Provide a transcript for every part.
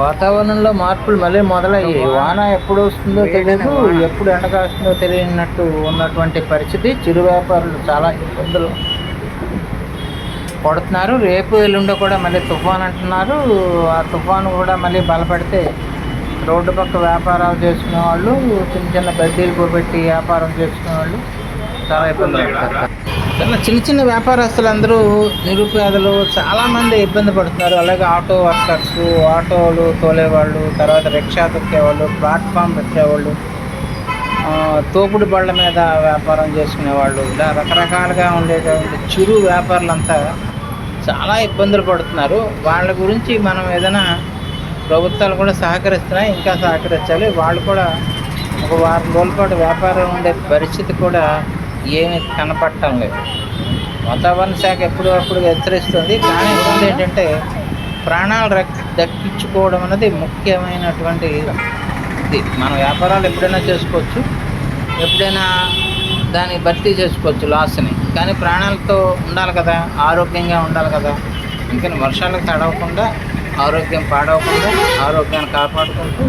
వాతావరణంలో మార్పులు మళ్ళీ మొదలయ్యాయి వాన ఎప్పుడు వస్తుందో తెలియదు ఎప్పుడు ఎండ కాస్తుందో తెలియనట్టు ఉన్నటువంటి పరిస్థితి. చిరు వ్యాపారులు చాలా ఇబ్బందులు పడుతున్నారు. రేపు ఎల్లుండో కూడా మళ్ళీ తుఫాన్ అంటున్నారు. ఆ తుఫాను కూడా మళ్ళీ బలపడితే రోడ్డు పక్క వ్యాపారాలు చేసుకునే వాళ్ళు చిన్న చిన్న బద్దీలు పెట్టి వ్యాపారం చేసుకునే వాళ్ళు చాలా ఇబ్బందులు పడతారు. చాలా చిన్న చిన్న వ్యాపారస్తులందరూ నిరుపేదలు చాలామంది ఇబ్బంది పడుతున్నారు. అలాగే ఆటో వర్కర్స్ ఆటోలు తోలేవాళ్ళు తర్వాత రిక్షా తొక్కేవాళ్ళు ప్లాట్ఫామ్ పెట్టేవాళ్ళు తోపుడు బళ్ళ మీద వ్యాపారం చేసుకునేవాళ్ళు. ఇలా రకరకాలుగా ఉండేటువంటి చిరు వ్యాపారులంతా చాలా ఇబ్బందులు పడుతున్నారు. వాళ్ళ గురించి మనం ఏదైనా ప్రభుత్వాలు కూడా సహకరిస్తున్నాయి ఇంకా సహకరించాలి. వాళ్ళు కూడా ఒక వారం రోజుల పాటు వ్యాపారం ఉండే పరిస్థితి కూడా ఏమీ కనపడటం లేదు. వాతావరణ శాఖ ఎప్పుడప్పుడు హెచ్చరిస్తుంది కానీ ఇబ్బంది ఏంటంటే ప్రాణాలు రక్ దక్కించుకోవడం అనేది ముఖ్యమైనటువంటి ఇది. మన వ్యాపారాలు ఎప్పుడైనా చేసుకోవచ్చు ఎప్పుడైనా దాన్ని భర్తీ చేసుకోవచ్చు లాస్ని. కానీ ప్రాణాలతో ఉండాలి కదా ఆరోగ్యంగా ఉండాలి కదా. ఇంకా వర్షాలకు తడవకుండా ఆరోగ్యం పాడవకుండా ఆరోగ్యాన్ని కాపాడుకుంటూ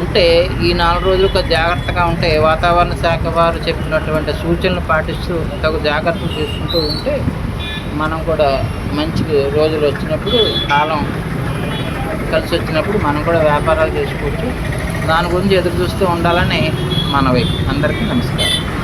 ఉంటే ఈ నాలుగు రోజులు జాగ్రత్తగా ఉంటే వాతావరణ శాఖ వారు చెప్పినటువంటి సూచనలు పాటిస్తూ తగు జాగ్రత్తలు తీసుకుంటూ ఉంటే మనం కూడా మంచి రోజులు వచ్చినప్పుడు కాలం కలిసి వచ్చినప్పుడు మనం కూడా వ్యాపారాలు చేసుకోవచ్చు. దాని గురించి ఎదురు చూస్తూ ఉండాలని మనవి. అందరికీ నమస్కారం.